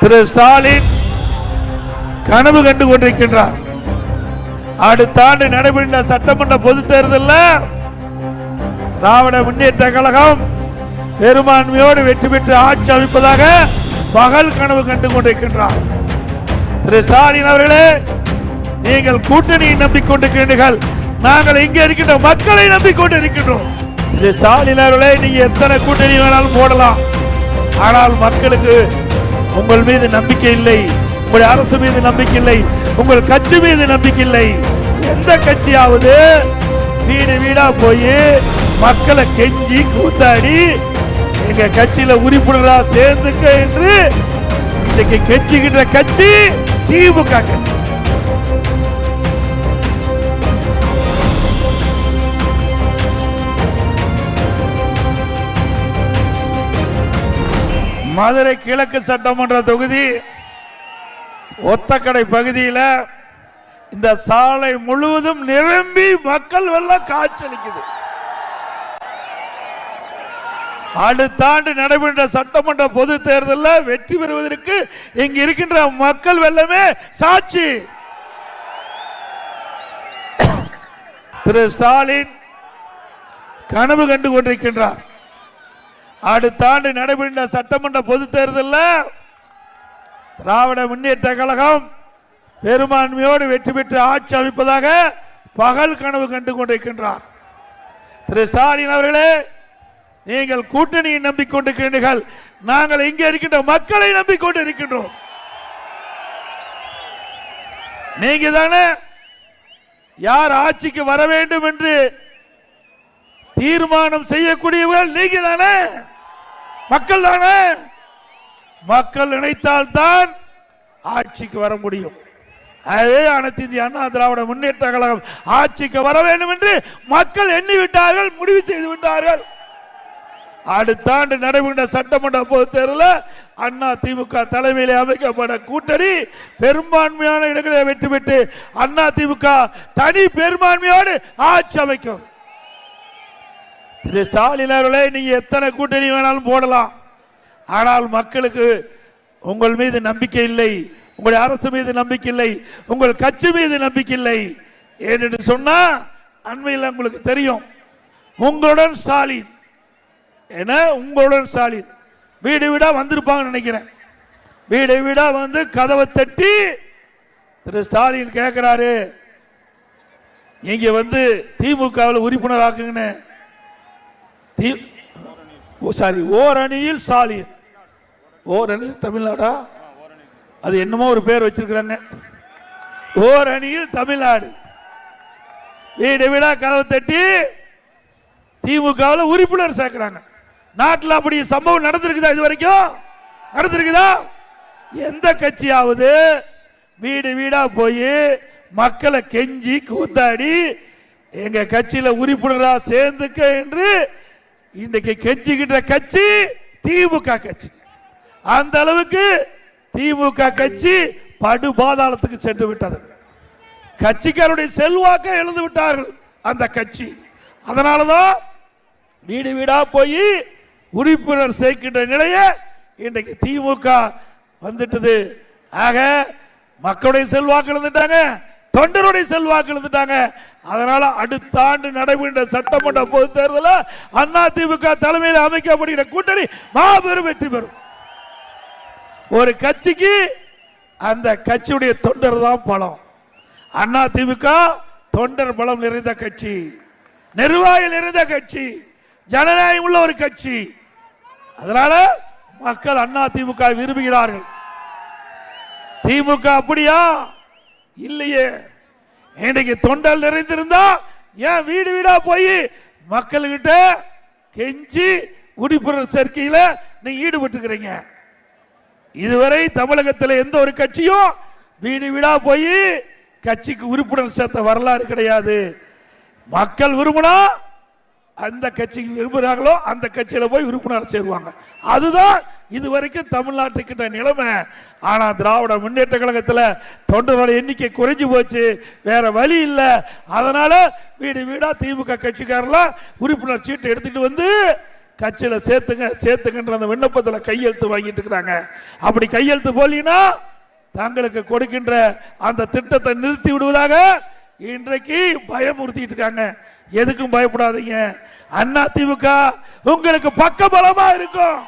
திரு ஸ்டாலின் கனவு கண்டு கொண்டிருக்கின்றார். அடுத்த ஆண்டு நடைபெற்ற சட்டமன்ற பொது தேர்தலில் திராவிட முன்னேற்ற கழகம் பெரும்பான்மையோடு வெற்றி பெற்று ஆட்சி அமைப்பதாக பகல் கனவு கண்டு கொண்டிருக்கின்றார். திரு ஸ்டாலின் அவர்களே நீங்கள் கூட்டணியை நம்பிக்கொண்டிருக்கிறீர்கள். நாங்கள் இங்கே இருக்கின்ற மக்களை நம்பிக்கொண்டு இருக்கின்றோம் திரு ஸ்டாலின் அவர்களே நீங்க எத்தனை கூட்டணி வேணாலும் போடலாம். ஆனால் மக்களுக்கு உங்கள் மீது நம்பிக்கை இல்லை. உங்களுடைய அரசு மீது நம்பிக்கை இல்லை. உங்கள் கட்சி மீது நம்பிக்கை இல்லை. எந்த கட்சியாவது வீடு வீடா போய் மக்களை கெஞ்சி கூத்தாடி எங்க கட்சியில உறுப்பினரா சேர்ந்துக்க என்று இன்னைக்கு கெஞ்சுகின்ற கட்சி திமுக கட்சி. மதுரை கிழக்கு சட்டமன்ற தொகுதி ஒத்தக்கடை பகுதியில் இந்த சாலை முழுவதும் நிரம்பி மக்கள் வெள்ளம் காய்ச்சலிக்குது. அடுத்த ஆண்டு நடைபெற்ற சட்டமன்ற பொது தேர்தலில் வெற்றி பெறுவதற்கு இங்கு இருக்கின்ற மக்கள் வெள்ளமே சாட்சி. திரு ஸ்டாலின் கனவு கண்டு கொண்டிருக்கின்றார். அடுத்த ஆண்டு நடைபெற்ற சட்டமன்ற பொது தேர்தலில் திராவிட முன்னேற்ற கழகம் பெரும்பான்மையோடு வெற்றி பெற்று ஆட்சி அமைப்பதாக பகல் கனவு கண்டு கொண்டிருக்கின்றார். திரு ஸ்டாலின் அவர்களே நீங்கள் கூட்டணியை நம்பிக்கொண்டிருக்கிறீர்கள். நாங்கள் இங்கே இருக்கின்ற மக்களை நம்பிக்கொண்டு இருக்கின்றோம் நீங்க தானே யார் ஆட்சிக்கு வர வேண்டும் என்று தீர்மானம் செய்யக்கூடியவர்கள் நீங்க தானே மக்கள் தானே மக்கள் நினைத்தால் தான் ஆட்சிக்கு வர முடியும். அதே அனைத்து இந்திய அண்ணா திராவிட முன்னேற்ற கழகம் ஆட்சிக்கு வர வேண்டும் என்று மக்கள் எண்ணி விட்டார்கள் முடிவு செய்து விட்டார்கள். அடுத்த ஆண்டு நடைபெற்ற சட்டமன்ற பொது தேர்தலில் அண்ணா திமுக தலைமையில் அமைக்கப்பட கூட்டணி பெரும்பான்மையான இடங்களை வெற்றி பெற்று அண்ணா திமுக தனி பெரும்பான்மையோடு ஆட்சி அமைக்கும். திரு ஸ்டாலின் அவர்களே நீங்க எத்தனை கூட்டணி வேணாலும் போடலாம். ஆனால் மக்களுக்கு உங்கள் மீது நம்பிக்கை இல்லை உங்களுடைய அரசு மீது நம்பிக்கை இல்லை உங்கள் கட்சி மீது நம்பிக்கை இல்லை. ஏன்னு சொன்னா அண்மையில் உங்களுக்கு தெரியும் உங்களுடன் ஸ்டாலின் என உங்களுடன் ஸ்டாலின் வீடு வீடா வந்திருப்பாங்கன்னு நினைக்கிறேன். வீடு வீடா வந்து கதவை தட்டி திரு ஸ்டாலின் கேட்கிறாரு இங்க வந்து திமுகவில் உறுப்பினர் ஆக்குங்கன்னு தி- ஓ சாரி ஓரணியில் ஸ்டாலின் ஓரணியில் தமிழ்நாடா? அது என்னமோ ஒரு பேர் வச்சிருக்கிறாங்க ஓரணியில் தமிழ்நாடு. வீடு வீடா கதவு தட்டி திமுகவில் உறுப்பினர் சேர்க்கிறாங்க. நாட்டில் அப்படி சம்பவம் நடந்திருக்குதா இது வரைக்கும்? நடந்திருக்குதா? எந்த கட்சியாவது வீடு வீடா போய் மக்களை கெஞ்சி கூத்தாடி எங்க கட்சியில உறுப்பினராக சேர்ந்துக்க என்று இன்றைக்கு கெஞ்சுகின்ற கட்சி திமுக கட்சி. அந்த அளவுக்கு திமுக கட்சி படு பாதாளத்துக்கு சென்று விட்டது. கட்சிக்காருடைய செல்வாக்கை எழுந்து விட்டார்கள் அந்த கட்சி. அதனாலதான் வீடு வீடா போய் உறுப்பினர் சேர்க்கின்ற நிலையை இன்றைக்கு திமுக வந்துட்டது. ஆக மக்களுடைய செல்வாக்கு எழுந்துட்டாங்க தொண்டருடைய செல்வாக்கு எழுந்துட்டாங்க அதனால அடுத்த ஆண்டு நடைபெற்ற சட்டமன்ற பொது தேர்தலில் அண்ணா திமுக தலைமையில் அமைக்கப்படுகிற கூட்டணி மாபெரும் வெற்றி பெறும். ஒரு கட்சிக்கு அந்த கட்சியுடைய தொண்டர் தான் பலம். அண்ணா திமுக தொண்டர் பலம் நிறைந்த கட்சி. நிர்வாகி நிறைந்த கட்சி. ஜனநாயகம் உள்ள ஒரு கட்சி. அதனால மக்கள் அண்ணா திமுக விரும்புகிறார்கள். திமுக அப்படியா? இல்லையே. இன்னைக்கு தொண்டல் நிறைந்திருந்தா ஏன் வீடு வீடா போய் மக்கள்கிட்ட கெஞ்சி குடிப்புற சேர்க்கையில் நீங்க ஈடுபட்டுக்கிறீங்க இதுவரை தமிழகத்தில் எந்த ஒரு கட்சியும் வீடு வீடா போய் கட்சிக்கு உறுப்பினர் சேர்த்த வரலாறு கிடையாது. மக்கள் விரும்பினா அந்த கட்சிக்கு விரும்புகிறாங்களோ அந்த கட்சியில் போய் உறுப்பினர் சேருவாங்க. அதுதான் இது வரைக்கும் தமிழ்நாட்டுக்கிட்ட நிலைமை ஆனால் திராவிட முன்னேற்ற கழகத்தில் தொண்டரோட எண்ணிக்கை குறைஞ்சி போச்சு. வேற வழி இல்லை. அதனால வீடு வீடாக திமுக கட்சிக்காரெல்லாம் உறுப்பினர் சீட்டை எடுத்துகிட்டு வந்து கட்சியில் சேர்த்துங்க சேர்த்துங்கன்ற அந்த விண்ணப்பத்தில் கையெழுத்து வாங்கிட்டு இருக்கிறாங்க. அப்படி கையெழுத்து போலினா தங்களுக்கு கொடுக்கின்ற அந்த திட்டத்தை நிறுத்தி விடுவதாக இன்றைக்கு பயமுறுத்திட்டு இருக்காங்க. எதுக்கும் பயப்படாதீங்க. அண்ணா திமுக உங்களுக்கு பக்க பலமா இருக்கும்.